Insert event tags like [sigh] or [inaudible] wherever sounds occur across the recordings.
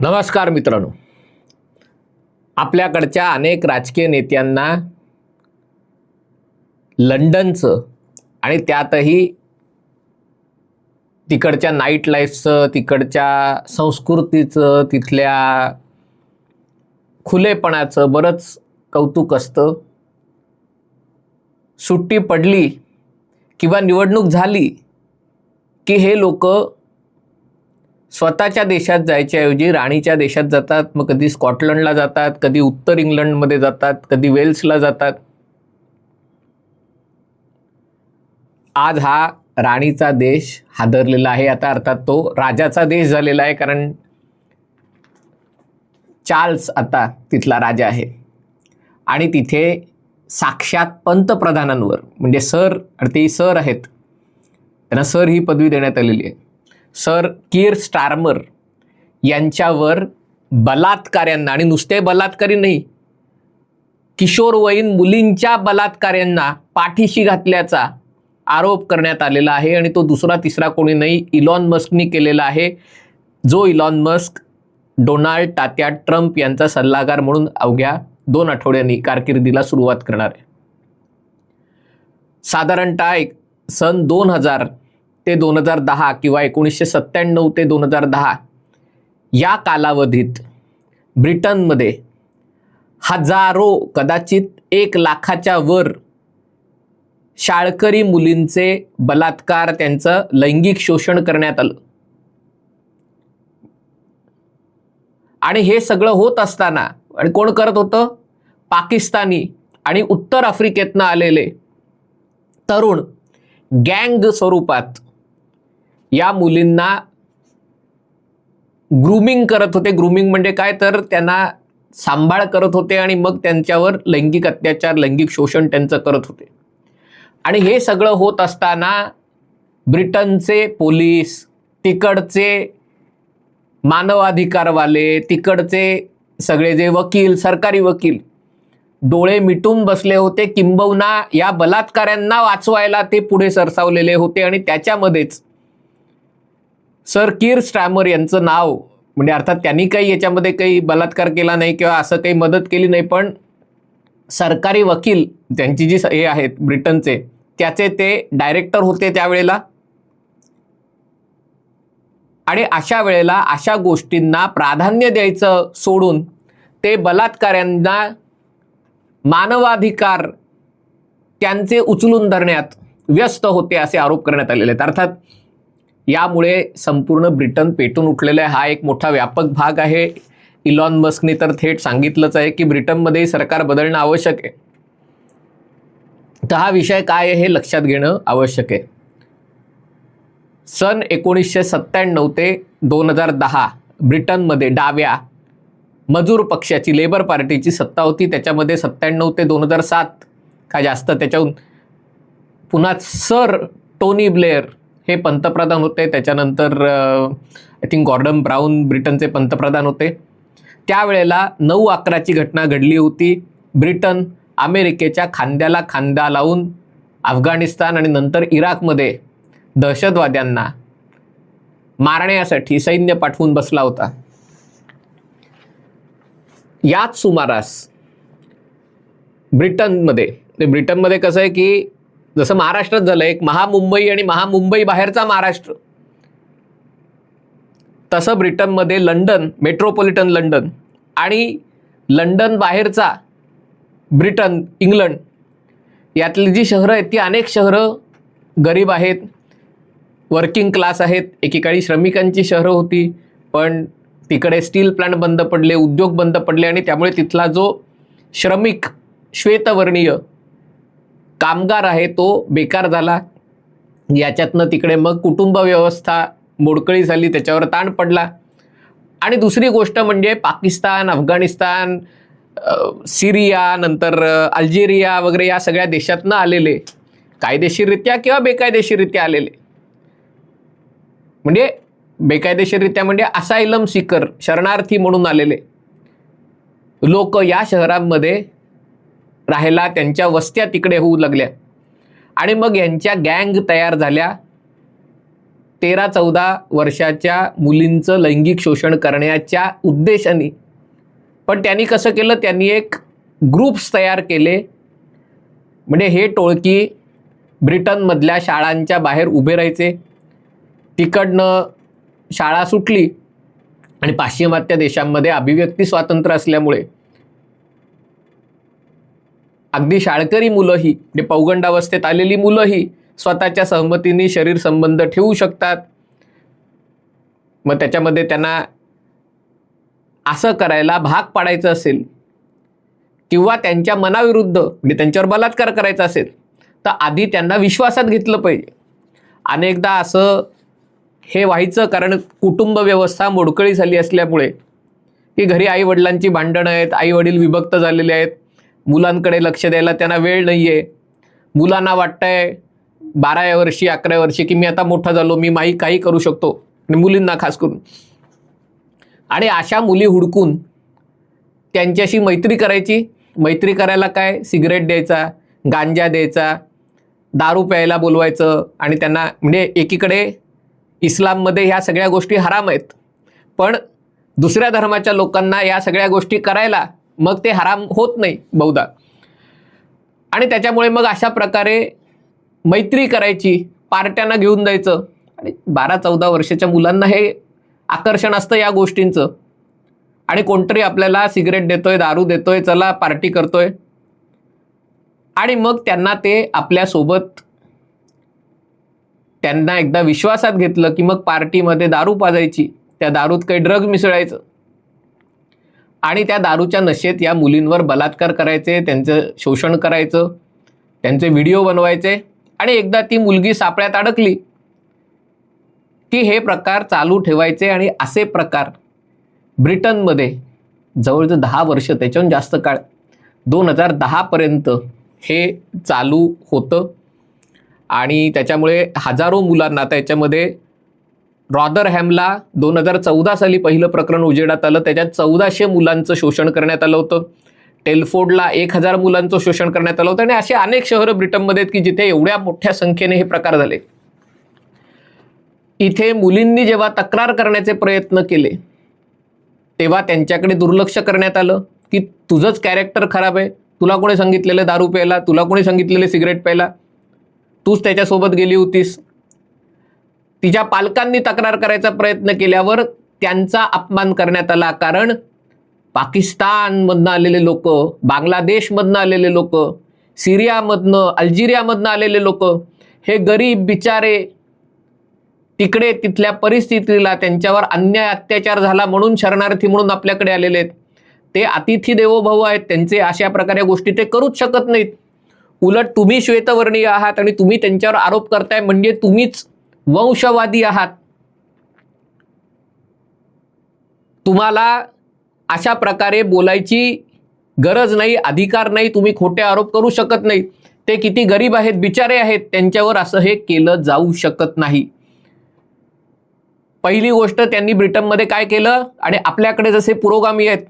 नमस्कार मित्रांनो. आपल्याकडच्या अनेक राजकीय नेत्यांना लंडनचं आणि त्यातही तिकडच्या नाईट लाईफचं तिकडच्या संस्कृतीचं तिथल्या खुलेपणाचं बरंच कौतुक असतं. सुट्टी पडली किंवा निवडणूक झाली की हे लोक स्वतःच्या देशात जायच्याऐवजी राणीच्या देशात जातात मग कधी स्कॉटलंडला जातात कधी उत्तर इंग्लंडमध्ये जातात कधी वेल्सला जातात. आज हा राणीचा देश हादरलेला आहे. आता अर्थात तो राजाचा देश झालेला आहे कारण चार्ल्स आता तिथला राजा आहे. आणि तिथे साक्षात पंतप्रधानांवर म्हणजे सर आणि ते सर आहेत त्यांना सर ही पदवी देण्यात आलेली आहे. सर किर स्टार्मर यांच्यावर बलात्कार्यांना आणि नुसते बलात्कारी नाही किशोरवयीन मुलींच्या बलात्कार्यांना पाठीशी घातल्याचा आरोप करण्यात आलेला आहे आणि तो दुसरा तिसरा कोणी नाही इलॉन मस्कनी केलेला आहे. जो इलॉन मस्क डोनाल्ड टात्या ट्रम्प यांचा सल्लागार म्हणून अवघ्या दोन आठवड्यांनी कारकिर्दीला सुरुवात करणार आहे. साधारणतः एक सन दोन हजार ते दोन हजार दहा किंवा एकोणीसशे सत्त्याण्णव ते दोन हजार दहा या कालावधीत ब्रिटनमध्ये हजारो कदाचित एक लाखाच्या वर शाळकरी मुलींचे बलात्कार त्यांचं लैंगिक शोषण करण्यात आलं. आणि हे सगळं होत असताना आणि कोण करत होतं? पाकिस्तानी आणि उत्तर आफ्रिकेतनं आलेले तरुण गँग स्वरूपात या मुलींना ग्रुमिंग करत होते. ग्रुमिंग म्हणजे काय? तर त्यांना सांभाळ करत होते आणि मग त्यांच्यावर लैंगिक अत्याचार लैंगिक शोषण त्यांचं करत होते. आणि हे सगळं होत असताना ब्रिटनचे पोलीस तिकडचे मानवाधिकारवाले तिकडचे सगळे जे वकील सरकारी वकील डोळे मिटून बसले होते. किंबहुना या बलात्काऱ्यांना वाचवायला ते पुढे सरसावलेले होते आणि त्याच्यामध्येच सर कीर स्टॅमर यांचं नाव म्हणजे अर्थात त्यांनी काही याच्यामध्ये काही बलात्कार केला नाही किंवा असं काही मदत केली नाही पण सरकारी वकील त्यांची जी हे आहेत ब्रिटनचे त्याचे ते डायरेक्टर होते त्यावेळेला. आणि अशा वेळेला अशा गोष्टींना प्राधान्य द्यायचं सोडून ते बलात्काऱ्यांना मानवाधिकार त्यांचे उचलून धरण्यात व्यस्त होते असे आरोप करण्यात आलेले आहेत. अर्थात यामुळे संपूर्ण ब्रिटन पेटून उठलेला आहे. हा एक मोठा व्यापक भाग आहे. इलॉन मस्कने तर थेट सांगितलंच आहे की ब्रिटनमध्ये सरकार बदलणं आवश्यक आहे. तर हा विषय काय आहे हे लक्षात घेणं आवश्यक आहे. सन एकोणीसशे सत्त्याण्णव ते दोन हजार दहा ब्रिटनमध्ये डाव्या मजूर पक्षाची लेबर पार्टीची सत्ता होती. त्याच्यामध्ये सत्त्याण्णव ते दोन हजार सात का जास्त त्याच्याहून पुन्हा सर टोनी ब्लेअर हे पंतप्रधान होते. त्याच्यानंतर आय थिंक गॉर्डन ब्राऊन ब्रिटनचे पंतप्रधान होते. त्यावेळेला नऊ अकराची घटना घडली होती. ब्रिटन अमेरिकेच्या खांद्याला खांदा लावून अफगाणिस्तान आणि नंतर इराकमध्ये दहशतवाद्यांना मारण्यासाठी सैन्य पाठवून बसला होता. याच सुमारास ब्रिटनमध्ये म्हणजे ब्रिटनमध्ये कसं आहे की जसं महाराष्ट्रात झालं एक महामुंबई आणि महामुंबई बाहेरचा महाराष्ट्र तसं ब्रिटनमध्ये लंडन मेट्रोपॉलिटन लंडन आणि लंडन बाहेरचा ब्रिटन इंग्लंड यातली जी शहरं आहेत ती अनेक शहरं गरीब आहेत वर्किंग क्लास आहेत. एकेकाळी श्रमिकांची शहरं होती पण तिकडे स्टील प्लांट बंद पडले उद्योग बंद पडले आणि त्यामुळे तिथला जो श्रमिक श्वेतवर्णीय कामगार आहे तो बेकार झाला. याच्यातनं तिकडे मग कुटुंब व्यवस्था मोडकळी झाली त्याच्यावर ताण पडला. आणि दुसरी गोष्ट म्हणजे पाकिस्तान अफगाणिस्तान सिरिया नंतर अल्जेरिया वगैरे या सगळ्या देशातनं आलेले. कायदेशीररित्या किंवा बेकायदेशीररित्या आलेले. म्हणजे बेकायदेशीररित्या म्हणजे असायलम सिकर शरणार्थी म्हणून आलेले. लोक या शहरांमध्ये राहायला त्यांच्या वस्त्या तिकडे होऊ लागल्या. आणि मग यांच्या गँग तयार झाल्या. तेरा चौदा वर्षाच्या मुलींचं लैंगिक शोषण करण्याच्या उद्देशाने. पण त्यांनी कसं केलं? त्यांनी एक ग्रुप्स तयार केले. म्हणजे हे टोळकी ब्रिटनमधल्या शाळांच्या बाहेर उभे राहायचे. तिकडनं शाळा सुटली आणि पाश्चिमात्य देशांमध्ये अभिव्यक्ती स्वातंत्र्य असल्यामुळे अगदी शाळकरी मुलंही म्हणजे पौगंडावस्थेत आलेली मुलंही स्वतःच्या सहमतीने शरीर संबंध ठेवू शकतात. मग त्याच्यामध्ये त्यांना असं करायला भाग पाडायचं असेल किंवा त्यांच्या मनाविरुद्ध म्हणजे त्यांच्यावर बलात्कार करायचा असेल तर आधी त्यांना विश्वासात घेतलं पाहिजे. अनेकदा असं हे व्हायचं कारण कुटुंब व्यवस्था मोडकळी झाली असल्यामुळे की घरी आई वडिलांची भांडणं आहेत आई वडील विभक्त झालेले आहेत मुलांकडे लक्ष द्यायला त्यांना वेळ नाही आहे मुलांना वाटतंय बाराव्या वर्षी अकराव्या वर्षी की मी आता मोठा झालो मी माही काही करू शकतो आणि मुलींना खास करून. आणि अशा मुली हुडकून त्यांच्याशी मैत्री करायची. मैत्री करायला काय? सिगरेट द्यायचा गांजा द्यायचा दारू प्यायला बोलवायचं आणि त्यांना म्हणजे एकीकडे इस्लाममध्ये ह्या सगळ्या गोष्टी हराम आहेत. पण दुसऱ्या धर्माच्या लोकांना या सगळ्या गोष्टी करायला मग ते हराम होत नाही बहुधा. आणि त्याच्यामुळे मग अशा प्रकारे मैत्री करायची पार्ट्यांना घेऊन जायचं आणि बारा चौदा वर्षाच्या मुलांना हे आकर्षण असतं या गोष्टींचं. आणि कोणतरी आपल्याला सिगरेट देतोय दारू देतोय चला पार्टी करतोय. आणि मग त्यांना ते आपल्यासोबत त्यांना एकदा विश्वासात घेतलं की मग पार्टीमध्ये दारू पाजायची. त्या दारूत काही ड्रग मिसळायचं. आणि त्या दारूच्या नशेत या मुलींवर बलात्कार करायचे त्यांचं शोषण करायचं त्यांचे व्हिडिओ बनवायचे आणि एकदा ती मुलगी सापळ्यात अडकली. की हे प्रकार चालू ठेवायचे आणि असे प्रकार ब्रिटनमध्ये जवळजवळ दहा वर्ष त्याच्याहून जास्त काळ दोन हजार दहापर्यंत हे चालू होतं. आणि त्याच्यामुळे हजारो मुलांना त्याच्यामध्ये रॉदरहॅमला दोन हजार चौदा साली पहिलं प्रकरण उजेडात आलं. त्याच्यात चौदाशे मुलांचं शोषण करण्यात आलं होतं. टेलफोर्डला एक हजार मुलांचं शोषण करण्यात आलं होतं. आणि असे अनेक शहरं ब्रिटनमध्ये आहेत की जिथे एवढ्या मोठ्या संख्येने हे प्रकार झाले. इथे मुलींनी जेव्हा तक्रार करण्याचे प्रयत्न केले तेव्हा त्यांच्याकडे दुर्लक्ष करण्यात आलं की तुझंच कॅरेक्टर खराब आहे. तुला कोणी सांगितलेलं दारू प्यायला? तुला कोणी सांगितलेले सिगरेट प्यायला? तूच त्याच्यासोबत गेली होतीस. तिच्या पालकांनी तक्रार करायचा प्रयत्न केल्यावर त्यांचा अपमान करण्यात आला. कारण पाकिस्तानमधनं आलेले लोक बांगलादेशमधनं आलेले लोक सिरियामधनं अल्जिरियामधनं आलेले लोक हे गरीब बिचारे तिकडे तिथल्या परिस्थितीला त्यांच्यावर अन्याय अत्याचार झाला म्हणून शरणार्थी म्हणून आपल्याकडे आलेले आहेत. ते अतिथी देवोभाऊ आहेत. त्यांचे अशा प्रकारे गोष्टी ते करूच शकत नाहीत. उलट तुम्ही श्वेतवर्णीय आहात आणि तुम्ही त्यांच्यावर आरोप करताय म्हणजे तुम्हीच वंशवादी आहात. तुम्हाला अशा प्रकारे बोलायची गरज नाही अधिकार नाही तुम्ही खोटे आरोप करू शकत नाही. ते किती गरीब आहेत बिचारे आहेत त्यांच्यावर असं हे केलं जाऊ शकत नाही. पहिली गोष्ट त्यांनी ब्रिटनमध्ये काय केलं? आणि आपल्याकडे जसे पुरोगामी आहेत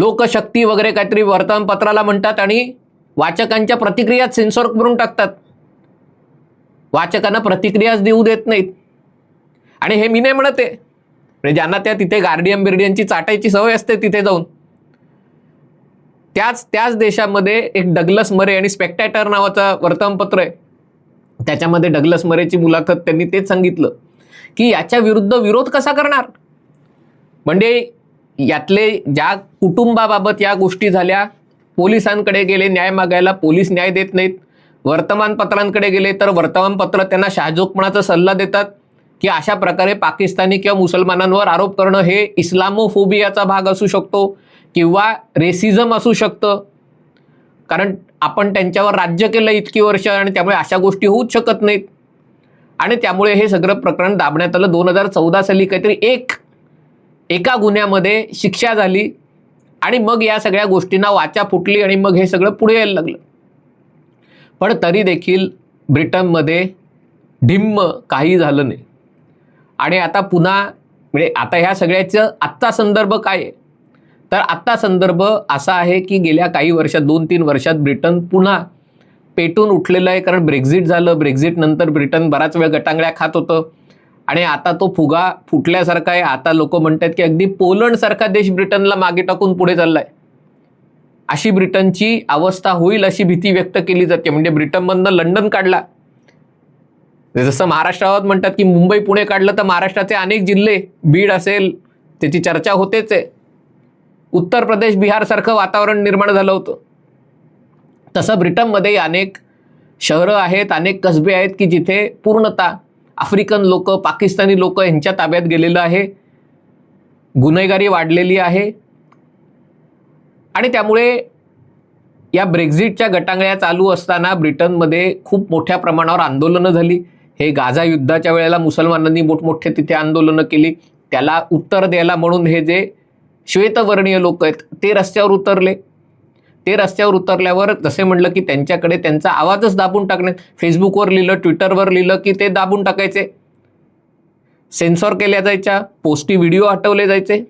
लोकशक्ती वगैरे काहीतरी वर्तमानपत्राला म्हणतात आणि वाचकांच्या प्रतिक्रियाच सेन्सॉर करून टाकतात. वाचकांना प्रतिक्रियाच देऊ देत नाहीत. आणि हे मी नाही म्हणत आहे. म्हणजे ज्यांना त्या तिथे गार्डियन बिर्डियनची चाटायची सवय असते तिथे जाऊन. त्याच त्याच देशामध्ये एक डगलस मरे आणि स्पेक्टॅटर नावाचं वर्तमानपत्र आहे. त्याच्यामध्ये डगलस मरेची मुलाखत त्यांनी तेच सांगितलं की याच्या विरुद्ध विरोध कसा करणार? म्हणजे यातले ज्या कुटुंबाबाबत या गोष्टी झाल्या पोलिसांकडे गेले न्याय मागायला पोलीस न्याय देत नाहीत. वर्तमानपत्रांकडे गेले तर वर्तमानपत्र त्यांना शहाजोकपणाचा सल्ला देतात की अशा प्रकारे पाकिस्तानी किंवा मुसलमानांवर आरोप करणं हे इस्लामोफोबियाचा भाग असू शकतो किंवा रेसिझम असू शकतं. कारण आपण त्यांच्यावर राज्य केलं इतकी वर्ष आणि त्यामुळे अशा गोष्टी होऊच शकत नाहीत. आणि त्यामुळे हे सगळं प्रकरण दाबण्यात आलं. दोन हजार चौदा साली काहीतरी एक एका गुन्ह्यामध्ये शिक्षा झाली आणि मग या सगळ्या गोष्टींना वाचा फुटली आणि मग हे सगळं पुढे यायला लागलं. पण तरी देखील ब्रिटनमध्ये ढिम्म काही झालं नाही. आणि आता पुन्हा म्हणजे आता ह्या सगळ्याचं आत्ता संदर्भ काय आहे? तर आत्ता संदर्भ असा आहे की गेल्या काही वर्षात दोन तीन वर्षात ब्रिटन पुन्हा पेटून उठलेलं आहे. कारण ब्रेक्झिट झालं. ब्रेक्झिट नंतर ब्रिटन बराच वेळ गटांगळ्या खात होतं. आणि आता तो फुगा फुटल्यासारखा आहे. आता लोक म्हणतात की अगदी पोलंडसारखा देश ब्रिटनला मागे टाकून पुढे चाललाय. अशी ब्रिटनची अवस्था होईल अशी भीती व्यक्त केली जाते. म्हणजे ब्रिटनमधनं लंडन काढला. जसं महाराष्ट्रावर म्हणतात की मुंबई पुणे काढलं तर महाराष्ट्राचे अनेक जिल्हे बीड असेल त्याची चर्चा होतेच आहे. उत्तर प्रदेश बिहारसारखं वातावरण निर्माण झालं होतं. तसं ब्रिटनमध्ये अनेक शहरं आहेत अनेक कसबे आहेत की जिथे पूर्णतः आफ्रिकन लोक पाकिस्तानी लोक यांच्या ताब्यात गेलेलं आहे. गुन्हेगारी वाढलेली आहे. आणि त्यामुळे या ब्रेक्झिटच्या गटांगळ्या चालू असताना ब्रिटनमध्ये खूप मोठ्या प्रमाणावर आंदोलनं झाली. हे गाझा युद्धाच्या वेळेला मुसलमानांनी मोठमोठे तिथे आंदोलनं केली. त्याला उत्तर द्यायला म्हणून हे जे श्वेतवर्णीय लोक आहेत ते रस्त्यावर उतरले. ते रस्त्यावर उतरल्यावर जसे म्हटलं की त्यांच्याकडे त्यांचा आवाजच दाबून टाकण्यात फेसबुकवर लिहिलं ट्विटरवर लिहिलं की ते दाबून टाकायचे. सेन्सॉर केल्या जायच्या पोस्टी व्हिडिओ हटवले जायचे.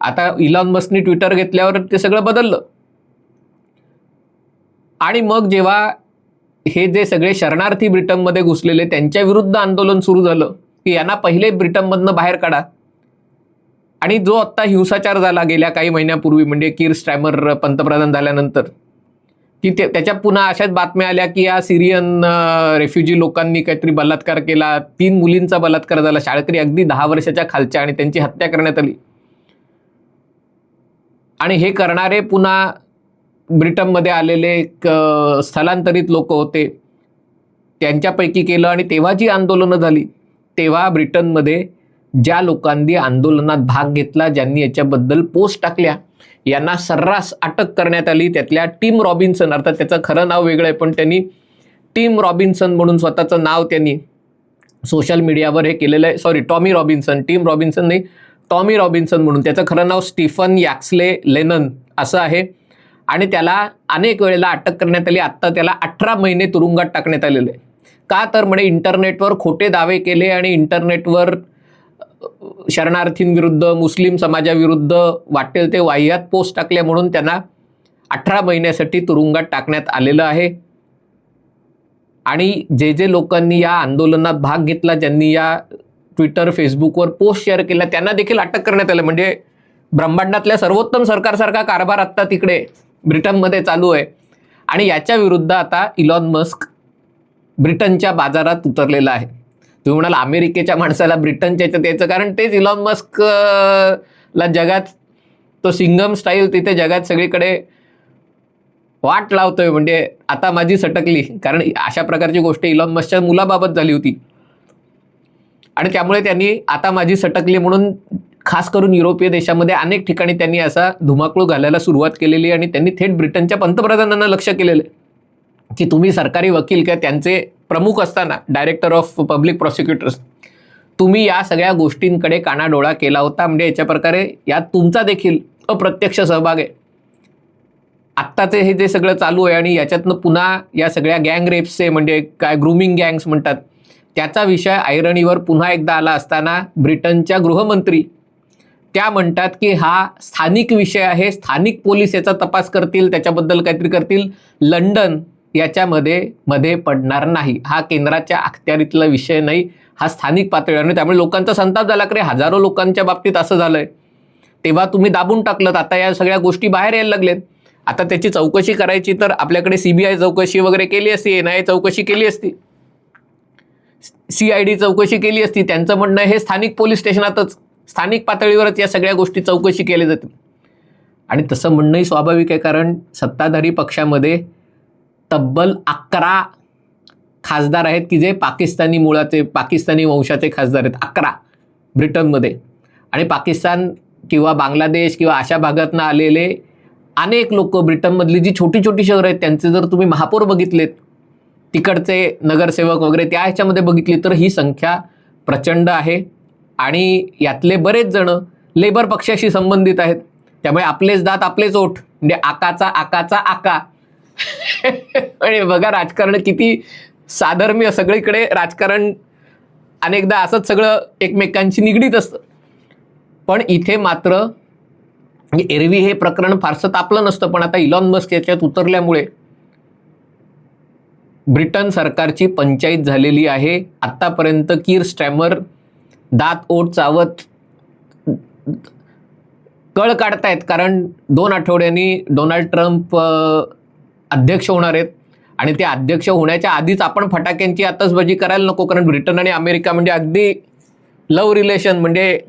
आता इलॉन मस्कनी ट्विटर घेतल्यावर ते सगळं बदललं. आणि मग जेव्हा हे जे सगळे शरणार्थी ब्रिटनमध्ये घुसलेले त्यांच्या विरुद्ध आंदोलन सुरू झालं की यांना पहिले ब्रिटनमधनं बाहेर काढा. आणि जो आत्ता हिंसाचार झाला गेल्या काही महिन्यापूर्वी म्हणजे कीर स्टॅमर पंतप्रधान झाल्यानंतर की ते त्याच्या पुन्हा अशाच बातम्या आल्या की या सिरियन रेफ्युजी लोकांनी काहीतरी बलात्कार केला. तीन मुलींचा बलात्कार झाला. शाळकरी अगदी दहा वर्षाच्या खालच्या आणि त्यांची हत्या करण्यात आली. आणि हे करणारे पुन्हा ब्रिटनमध्ये आलेले एक स्थलांतरित लोक होते. त्यांच्यापैकी केलं आणि तेव्हा जी आंदोलनं झाली तेव्हा ब्रिटनमध्ये ज्या लोकांनी आंदोलनात भाग घेतला ज्यांनी याच्याबद्दल पोस्ट टाकल्या यांना सर्रास अटक करण्यात आली. त्यातल्या टीम रॉबिन्सन अर्थात त्याचं खरं नाव वेगळं आहे पण त्यांनी टीम रॉबिन्सन म्हणून स्वतःचं नाव त्यांनी सोशल मीडियावर हे केलेलं आहे. Sorry Tommy Robinson team Robinson नाही टॉमी रॉबिन्सन म्हणून. त्याचं खरं नाव स्टीफन यॅक्सले लेनन असं आहे. आणि त्याला अनेक वेळेला अटक करण्यात आली. आत्ता त्याला अठरा महिने तुरुंगात टाकण्यात आलेलं. आहे का तर म्हणे इंटरनेटवर खोटे दावे केले आणि इंटरनेटवर शरणार्थींविरुद्ध मुस्लिम समाजाविरुद्ध वाटेल ते वाह्यात पोस्ट टाकल्या म्हणून त्यांना अठरा महिन्यासाठी तुरुंगात टाकण्यात आलेलं आहे. आणि जे जे लोकांनी या आंदोलनात भाग घेतला ज्यांनी या ट्विटर फेसबुकवर पोस्ट शेअर केल्या त्यांना देखील अटक करण्यात आलं. म्हणजे ब्रह्मांडातल्या सर्वोत्तम सरकारसारखा कारभार आत्ता तिकडे ब्रिटनमध्ये चालू आहे. आणि याच्या विरुद्ध आता इलॉन मस्क ब्रिटनच्या बाजारात उतरलेला आहे. तुम्ही म्हणाल अमेरिकेच्या माणसाला ब्रिटनच्या याच्यात त्याचं कारण तेच इलॉन मस्क ला जगात तो सिंगम स्टाईल तिथे जगात सगळीकडे वाट लावतोय. म्हणजे आता माझी सटकली. कारण अशा प्रकारची गोष्ट इलॉन मस्कच्या मुलाबाबत झाली होती. आणि त्यामुळे त्यांनी आता माझी सटकली म्हणून खास करून युरोपीय देशामध्ये अनेक ठिकाणी त्यांनी असा धुमाकूळ घालायला सुरुवात केलेली आणि त्यांनी थेट ब्रिटनच्या पंतप्रधानांना लक्ष केलेलं की तुम्ही सरकारी वकील किंवा त्यांचे प्रमुख असताना डायरेक्टर ऑफ पब्लिक प्रॉसिक्युटर्स तुम्ही या सगळ्या गोष्टींकडे कानाडोळा केला होता. म्हणजे याच्या प्रकारे यात तुमचा देखील अप्रत्यक्ष सहभाग आहे. आत्ताचे हे जे सगळं चालू आहे आणि याच्यातनं पुन्हा या सगळ्या गँग रेप्सचे म्हणजे काय ग्रुमिंग गँग्स म्हणतात त्याचा विषय ऐरणीवर पुन्हा एकदा आला असताना ब्रिटनच्या गृहमंत्री त्या म्हणतात की हा स्थानिक विषय आहे. स्थानिक पोलीस याचा तपास करतील त्याच्याबद्दल काहीतरी करतील. लंडन याच्यामध्ये मध्ये पडणार नाही. हा केंद्राच्या अखत्यारीतला विषय नाही हा स्थानिक पातळीवर नाही त्यामुळे लोकांचा संताप झाला की रे? हजारो लोकांच्या बाबतीत असं झालंय. तेव्हा तुम्ही दाबून टाकलं आता या सगळ्या गोष्टी बाहेर यायला लागलेत आता त्याची चौकशी करायची तर आपल्याकडे सीबीआय चौकशी वगैरे केली असती एन आय चौकशी केली असती. सी आय डी चौकशी केली असती. त्यांचं म्हणणं हे स्थानिक पोलीस स्टेशनातच स्थानिक पातळीवरच या सगळ्या गोष्टी चौकशी केल्या जातील. आणि तसं म्हणणंही स्वाभाविक आहे कारण सत्ताधारी पक्षामध्ये तब्बल अकरा खासदार आहेत की जे पाकिस्तानी मुळाचे पाकिस्तानी वंशाचे खासदार आहेत. अकरा ब्रिटनमध्ये. आणि पाकिस्तान किंवा बांगलादेश किंवा अशा भागातनं आलेले अनेक लोक ब्रिटनमधली जी छोटी छोटी शहरं आहेत त्यांचे जर तुम्ही महापौर बघितलेत तिकडचे नगरसेवक वगैरे त्या ह्याच्यामध्ये बघितली तर ही संख्या प्रचंड आहे. आणि यातले बरेच जण लेबर पक्षाशी संबंधित आहेत. त्यामुळे आपलेच दात आपलेच ओठ. म्हणजे आकाचा आकाचा आका. [laughs] आणि बघा राजकारण किती साधर्म्य सगळीकडे राजकारण अनेकदा असंच सगळं एकमेकांशी निगडीत असतं. पण इथे मात्र एरवी हे प्रकरण फारसं तापलं नसतं. पण आता इलॉन मस्क याच्यात उतरल्यामुळे ब्रिटन सरकारची पंचायत झालेली आहे. आत्तापर्यंत कीर स्टॅमर दात ओट चावत कळ काढतायत. कारण दोन आठवड्यांनी डोनाल्ड ट्रम्प अध्यक्ष होणार आहेत. आणि ते अध्यक्ष होण्याच्या आधीच आपण फटाक्यांची आतषबाजी करायला नको कारण ब्रिटन आणि अमेरिका म्हणजे अगदी लव रिलेशन म्हणजे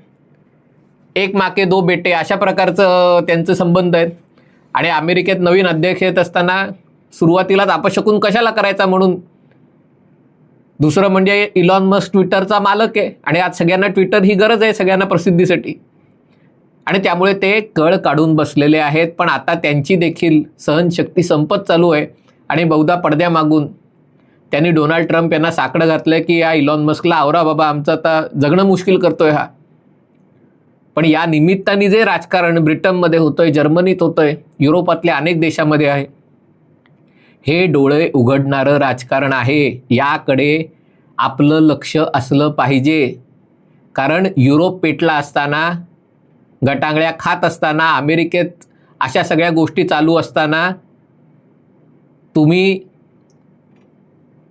एक माके दो बेटे अशा प्रकारचं त्यांचे संबंध आहेत. आणि अमेरिकेत नवीन अध्यक्ष येत असताना सुरुवातीलाच अपशकून कशाला करायचा म्हणून? दुसरं म्हणजे इलॉन मस्क ट्विटरचा मालक आहे. आणि आज सगळ्यांना ट्विटर ही गरज आहे सगळ्यांना प्रसिद्धीसाठी. आणि त्यामुळे ते कळ काढून बसलेले आहेत. पण आता त्यांची देखील सहनशक्ती संपत चालू आहे. आणि बहुधा पडद्यामागून त्यांनी डोनाल्ड ट्रम्प यांना साकडं घातलं की या इलॉन मस्कला आवरा बाबा आमचं आता जगणं मुश्किल करतोय हा. पण या निमित्ताने जे राजकारण ब्रिटनमध्ये होतंय जर्मनीत होतंय युरोपातल्या अनेक देशामध्ये आहे हे डोळे उघडणारं राजकारण आहे. याकडे आपलं लक्ष असलं पाहिजे. कारण युरोप पेटला असताना गटांगळ्या खात असताना अमेरिकेत अशा सगळ्या गोष्टी चालू असताना तुम्ही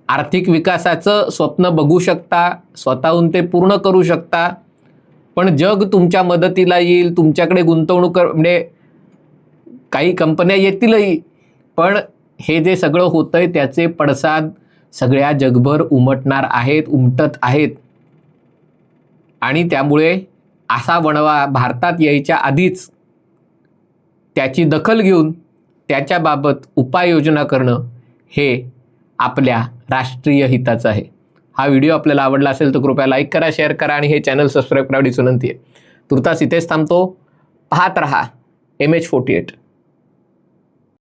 आर्थिक विकासाचं स्वप्न बघू शकता स्वतःहून ते पूर्ण करू शकता. पण जग तुमच्या मदतीला येईल तुमच्याकडे गुंतवणूक कर- म्हणजे काही कंपन्या येतीलही. पण हे जे सगळं होतंय त्याचे पडसाद सगळ्या जगभर उमटणार आहेत उमटत आहेत. आणि त्यामुळे असा वणवा भारतात यायच्या आधीच त्याची दखल घेऊन त्याच्याबाबत उपाययोजना करणं हे आपल्या राष्ट्रीय हिताचं आहे. हा व्हिडिओ आपल्याला आवडला असेल तर कृपया लाईक करा शेअर करा आणि हे चॅनल सबस्क्राईब करावयाची विनंती आहे तुर्तास इथेच थांबतो. पाहत रहा. M H forty eight